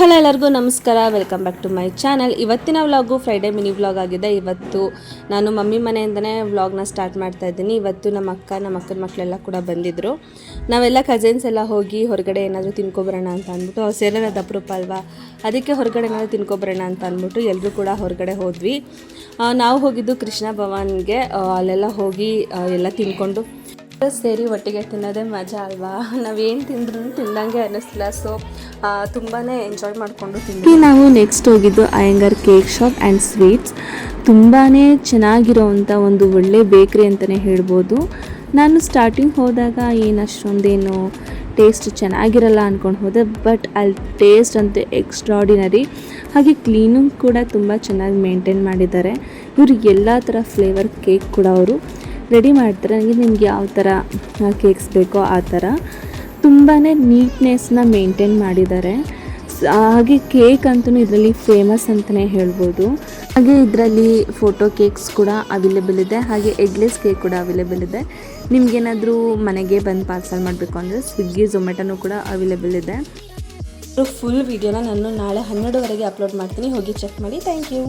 Hello ಎಲ್ಲರಿಗೂ ನಮಸ್ಕಾರ. Welcome back to my channel ಇವತ್ತಿನ ವ್ಲಾಗು ಫ್ರೈಡೇ ಮಿನಿ ವ್ಲಾಗ್ ಆಗಿದೆ. ಇವತ್ತು ನಾನು ಮಮ್ಮಿ ಮನೆಯಿಂದನೇ ವ್ಲಾಗ್ನ ಸ್ಟಾರ್ಟ್ ಮಾಡ್ತಾ ಇದ್ದೀನಿ. ಇವತ್ತು ನಮ್ಮ ಅಕ್ಕ, ನಮ್ಮ ಅಕ್ಕನ ಮಕ್ಕಳೆಲ್ಲ ಕೂಡ ಬಂದಿದ್ದರು ನಾವೆಲ್ಲ ಕಸಿನ್ಸ್ ಎಲ್ಲ ಹೋಗಿ ಹೊರಗಡೆ ಏನಾದರೂ ತಿನ್ಕೊಬರೋಣ ಅಂತ ಅಂದ್ಬಿಟ್ಟು, ಅವ್ರು ಸೇರೋದು ಅಪರೂಪ ಅಲ್ವಾ? ಅದಕ್ಕೆ ಹೊರಗಡೆ ಏನಾದರೂ ತಿನ್ಕೊಬರೋಣ ಅಂತ ಅಂದ್ಬಿಟ್ಟು ಎಲ್ಲರೂ ಕೂಡ ಹೊರಗಡೆ ಹೋದ್ವಿ. ನಾವು ಹೋಗಿದ್ದು ಕೃಷ್ಣ ಭವನ್ಗೆ. ಅಲ್ಲೆಲ್ಲ ಹೋಗಿ ಎಲ್ಲ ತಿನ್ಕೊಂಡು ಸೇರಿ ಒಟ್ಟಿಗೆ ತಿನ್ನೋದೇ ಮಜಾ ಅಲ್ವಾ? ನಾವೇನು ತಿಂದ್ರೂ ತಿಂದಂಗೆ ಅನ್ನಿಸ್ತಿಲ್ಲ ಸೊ ತುಂಬಾ ಎಂಜಾಯ್ ಮಾಡಿಕೊಂಡು ತಿಂದ್ವಿ. ನಾವು ನೆಕ್ಸ್ಟ್ ಹೋಗಿದ್ದು Iyengar cake shop and sweets ತುಂಬಾ ಚೆನ್ನಾಗಿರೋವಂಥ ಒಂದು ಒಳ್ಳೆ ಬೇಕ್ರಿ ಅಂತಲೇ ಹೇಳ್ಬೋದು. ನಾನು ಸ್ಟಾರ್ಟಿಂಗ್ ಹೋದಾಗ ಏನು ಅಷ್ಟೊಂದೇನು ಟೇಸ್ಟ್ ಚೆನ್ನಾಗಿರಲ್ಲ ಅಂದ್ಕೊಂಡು ಹೋದೆ. ಬಟ್ ಅಲ್ಲಿ ಟೇಸ್ಟ್ ಅಂತೂ ಎಕ್ಸ್ಟ್ರಾಡಿನರಿ ಹಾಗೆ ಕ್ಲೀನಿಂಗ್ ಕೂಡ ತುಂಬ ಚೆನ್ನಾಗಿ ಮೇಂಟೈನ್ ಮಾಡಿದ್ದಾರೆ. ಇವರು ಎಲ್ಲ ಥರ ಫ್ಲೇವರ್ ಕೇಕ್ ಕೂಡ ಅವರು. ರೆಡಿ ಮಾಡ್ತಾರೆ. ನನಗೆ ನಿಮ್ಗೆ ಯಾವ ಥರ ಕೇಕ್ಸ್ ಬೇಕೋ ಆ ಥರ. ತುಂಬಾ ನೀಟ್ನೆಸ್ನ ಮೇಂಟೈನ್ ಮಾಡಿದ್ದಾರೆ. ಹಾಗೆ ಕೇಕ್ ಅಂತೂ ಇದರಲ್ಲಿ ಫೇಮಸ್ ಅಂತಲೇ ಹೇಳ್ಬೋದು. ಹಾಗೆ ಇದರಲ್ಲಿ ಫೋಟೋ ಕೇಕ್ಸ್ ಕೂಡ ಅವೈಲೇಬಲ್ ಇದೆ. ಹಾಗೆ ಎಗ್ಲೆಸ್ ಕೇಕ್ ಕೂಡ ಅವೈಲೇಬಲ್ ಇದೆ. ನಿಮಗೇನಾದರೂ ಮನೆಗೆ ಬಂದು ಪಾರ್ಸಲ್ ಮಾಡಬೇಕು ಅಂದರೆ ಸ್ವಿಗ್ಗಿ ಝೊಮ್ಯಾಟೊನೂ ಕೂಡ ಅವೈಲೇಬಲ್ ಇದೆ. ಫುಲ್ ವಿಡಿಯೋನ ನಾನು ನಾಳೆ ಹನ್ನೆರಡುವರೆಗೆ ಅಪ್ಲೋಡ್ ಮಾಡ್ತೀನಿ. ಹೋಗಿ ಚೆಕ್ ಮಾಡಿ. Thank you